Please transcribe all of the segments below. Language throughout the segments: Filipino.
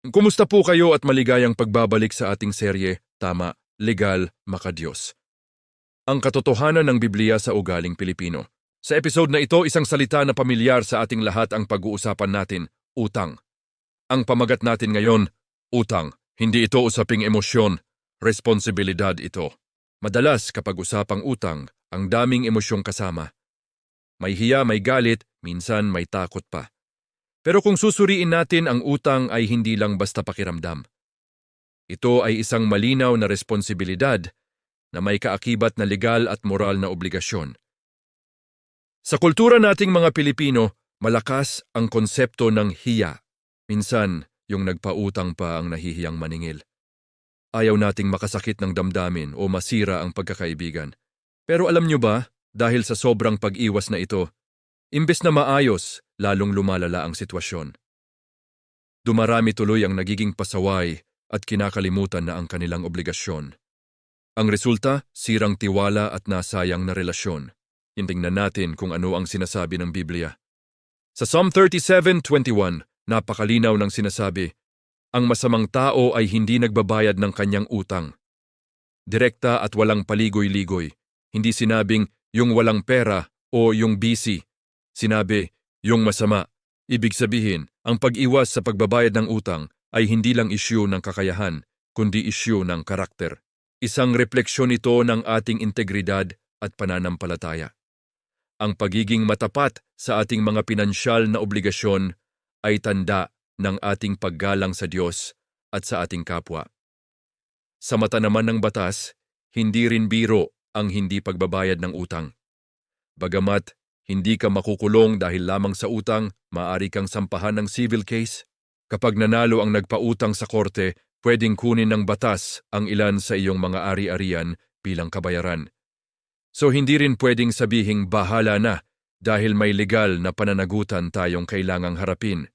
Kumusta po kayo at maligayang pagbabalik sa ating serye, Tama, Legal, Makadiyos. Ang katotohanan ng Biblia sa ugaling Pilipino. Sa episode na ito, isang salita na pamilyar sa ating lahat ang pag-uusapan natin, utang. Ang pamagat natin ngayon, utang. Hindi ito usaping emosyon, responsibilidad ito. Madalas kapag usapang utang, ang daming emosyong kasama. May hiya, may galit, minsan may takot pa. Pero kung susuriin natin ang utang ay hindi lang basta pakiramdam. Ito ay isang malinaw na responsibilidad na may kaakibat na legal at moral na obligasyon. Sa kultura nating mga Pilipino, malakas ang konsepto ng hiya. Minsan, yung nagpautang pa ang nahihiyang maningil. Ayaw nating makasakit ng damdamin o masira ang pagkakaibigan. Pero alam nyo ba, dahil sa sobrang pag-iwas na ito, imbes na maayos, lalong lumalala ang sitwasyon. Dumarami tuloy ang nagiging pasaway at kinakalimutan na ang kanilang obligasyon. Ang resulta, sirang tiwala at nasayang na relasyon. Tingnan natin kung ano ang sinasabi ng Biblia. Sa Psalm 37.21, napakalinaw ng sinasabi, ang masamang tao ay hindi nagbabayad ng kanyang utang. Direkta at walang paligoy-ligoy. Hindi sinabing yung walang pera o yung busy. Sinabi, yung masama. Ibig sabihin, ang pag-iwas sa pagbabayad ng utang ay hindi lang isyu ng kakayahan, kundi isyu ng karakter. Isang refleksyon ito ng ating integridad at pananampalataya. Ang pagiging matapat sa ating mga pinansyal na obligasyon ay tanda ng ating paggalang sa Diyos at sa ating kapwa. Sa mata naman ng batas, hindi rin biro ang hindi pagbabayad ng utang. Bagamat hindi ka makukulong dahil lamang sa utang, maaari kang sampahan ng civil case. Kapag nanalo ang nagpautang sa korte, pwedeng kunin ng batas ang ilan sa iyong mga ari-arian bilang kabayaran. So hindi rin pwedeng sabihing bahala na dahil may legal na pananagutan tayong kailangang harapin.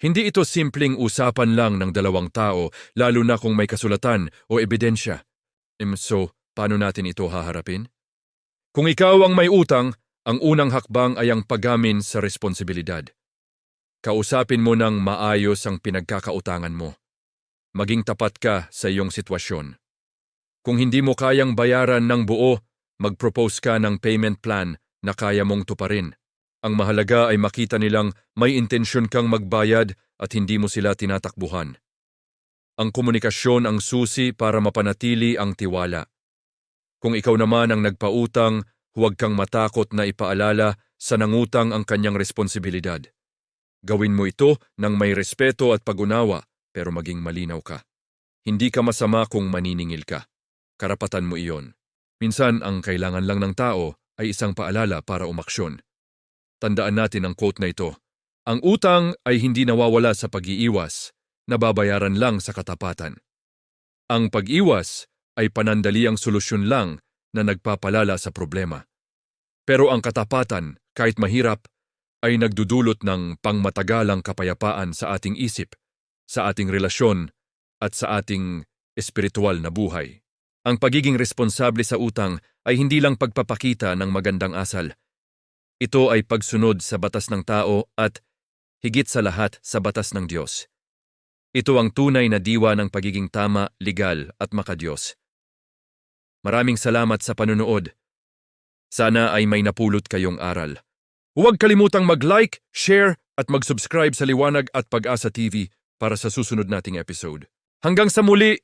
Hindi ito simpleng usapan lang ng dalawang tao lalo na kung may kasulatan o ebidensya. Em, So, paano natin ito haharapin? Kung ikaw ang may utang, ang unang hakbang ay ang paggamin sa responsibilidad. Kausapin mo ng maayos ang pinagkakautangan mo. Maging tapat ka sa iyong sitwasyon. Kung hindi mo kayang bayaran ng buo, mag-propose ka ng payment plan na kaya mong tuparin. Ang mahalaga ay makita nilang may intensyon kang magbayad at hindi mo sila tinatakbuhan. Ang komunikasyon ang susi para mapanatili ang tiwala. Kung ikaw naman ang nagpautang, huwag kang matakot na ipaalala sa nangutang ang kanyang responsibilidad. Gawin mo ito ng may respeto at pagunawa pero maging malinaw ka. Hindi ka masama kung maniningil ka. Karapatan mo iyon. Minsan ang kailangan lang ng tao ay isang paalala para umaksyon. Tandaan natin ang quote na ito. Ang utang ay hindi nawawala sa pag-iiwas, nababayaran lang sa katapatan. Ang pag-iwas ay panandaliang solusyon lang na nagpapalala sa problema. Pero ang katapatan, kahit mahirap, ay nagdudulot ng pangmatagalang kapayapaan sa ating isip, sa ating relasyon, at sa ating espiritual na buhay. Ang pagiging responsable sa utang ay hindi lang pagpapakita ng magandang asal. Ito ay pagsunod sa batas ng tao at, higit sa lahat, sa batas ng Diyos. Ito ang tunay na diwa ng pagiging tama, legal at makadiyos. Maraming salamat sa panunood. Sana ay may napulot kayong aral. Huwag kalimutang mag-like, share at mag-subscribe sa Liwanag at Pag-asa TV para sa susunod nating episode. Hanggang sa muli,